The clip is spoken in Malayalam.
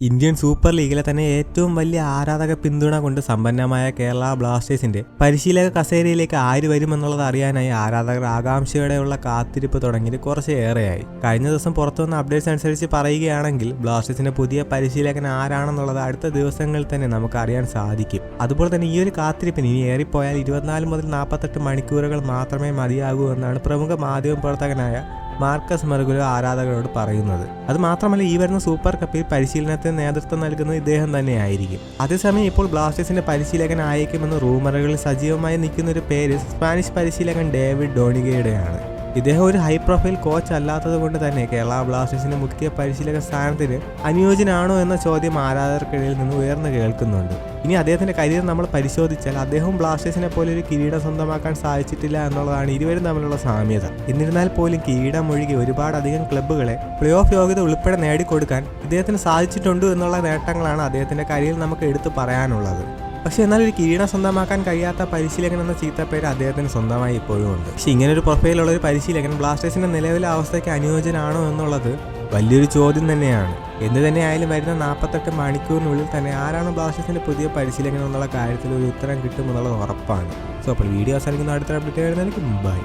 ഇന്ത്യൻ സൂപ്പർ ലീഗിലെ തന്നെ ഏറ്റവും വലിയ ആരാധക പിന്തുണ കൊണ്ട് സമ്പന്നമായ കേരള ബ്ലാസ്റ്റേഴ്സിന്റെ പരിശീലക കസേരയിലേക്ക് ആര് വരുമെന്നുള്ളത് അറിയാനായി ആരാധകർ ആകാംക്ഷയോടെയുള്ള കാത്തിരിപ്പ് തുടങ്ങിയിട്ട് കുറച്ചേറെയായി കഴിഞ്ഞ ദിവസം പുറത്തുവന്ന അപ്ഡേറ്റ്സ് അനുസരിച്ച് പറയുകയാണെങ്കിൽ ബ്ലാസ്റ്റേഴ്സിന്റെ പുതിയ പരിശീലകൻ ആരാണെന്നുള്ളത് അടുത്ത ദിവസങ്ങളിൽ തന്നെ നമുക്ക് അറിയാൻ സാധിക്കും. അതുപോലെ തന്നെ ഈ ഒരു കാത്തിരിപ്പിന് ഇനി ഏറിപ്പോയാൽ ഇരുപത്തിനാല് മുതൽ നാൽപ്പത്തെട്ട് മണിക്കൂറുകൾ മാത്രമേ മതിയാകൂ എന്നാണ് പ്രമുഖ മാധ്യമ പ്രവർത്തകനായ മാർക്കസ് മർഗുലോ ആരാധകരോട് പറയുന്നത്. അത് മാത്രമല്ല ഈ വരുന്ന സൂപ്പർ കപ്പിൽ പരിശീലനത്തിന് നേതൃത്വം നൽകുന്നത് ഇദ്ദേഹം തന്നെയായിരിക്കും. അതേസമയം ഇപ്പോൾ ബ്ലാസ്റ്റേഴ്സിന്റെ പരിശീലകൻ ആയേക്കുമെന്ന് റൂമറുകളിൽ സജീവമായി നിൽക്കുന്ന ഒരു പേര് സ്പാനിഷ് പരിശീലകൻ ഡേവിഡ് ഡോണിഗയുടെയാണ്. ഇദ്ദേഹം ഒരു ഹൈ പ്രൊഫൈൽ കോച്ച് അല്ലാത്തത് കൊണ്ട് തന്നെ കേരള ബ്ലാസ്റ്റേഴ്സിന്റെ മുഖ്യ പരിശീലക സ്ഥാനത്തിന് അനുയോജ്യനാണോ എന്ന ചോദ്യം ആരാധകർക്കിടയിൽ നിന്ന് ഉയർന്നു കേൾക്കുന്നുണ്ട്. ഇനി അദ്ദേഹത്തിന്റെ കരിയർ നമ്മൾ പരിശോധിച്ചാൽ അദ്ദേഹം ബ്ലാസ്റ്റേഴ്സിനെ പോലെ ഒരു കിരീടം സ്വന്തമാക്കാൻ സാധിച്ചിട്ടില്ല എന്നുള്ളതാണ് ഇരുവരും തമ്മിലുള്ള സാമ്യത. എന്നിരുന്നാൽ പോലും കിരീടം ഒഴികെ ഒരുപാടധികം ക്ലബ്ബുകളെ പ്ലേ ഓഫ് യോഗ്യത ഉൾപ്പെടെ നേടിക്കൊടുക്കാൻ ഇദ്ദേഹത്തിന് സാധിച്ചിട്ടുണ്ട് എന്നുള്ള നേട്ടങ്ങളാണ് അദ്ദേഹത്തിന്റെ കരിയറിൽ നമുക്ക് എടുത്തു പറയാനുള്ളത്. പക്ഷെ എന്നാൽ ഒരു കിരീടം സ്വന്തമാക്കാൻ കഴിയാത്ത പരിശീലകൻ എന്ന ചീത്തപ്പേര് അദ്ദേഹത്തിന് സ്വന്തമായി ഇപ്പോഴും ഉണ്ട്. പക്ഷെ ഇങ്ങനെ ഒരു പ്രൊഫൈലുള്ള ഒരു പരിശീലകൻ ബ്ലാസ്റ്റേഴ്സിന്റെ നിലവിലെ അവസ്ഥയ്ക്ക് അനുയോജ്യനാണോ എന്നുള്ളത് വലിയൊരു ചോദ്യം തന്നെയാണ്. എന്ത് തന്നെയായാലും വരുന്ന നാൽപ്പത്തെട്ട് മണിക്കൂറിനുള്ളിൽ തന്നെ ആരാണ് ബ്ലാസ്റ്റേഴ്സിന്റെ പുതിയ പരിശീലകൻ എന്നുള്ള കാര്യത്തിൽ ഒരു ഉത്തരം കിട്ടുമെന്നുള്ളത് ഉറപ്പാണ്. സോ അപ്പോൾ വീഡിയോ അവസാനിക്കുന്ന. അടുത്ത അപ്ഡേറ്റ് വരുന്നതായിരിക്കും. ബൈ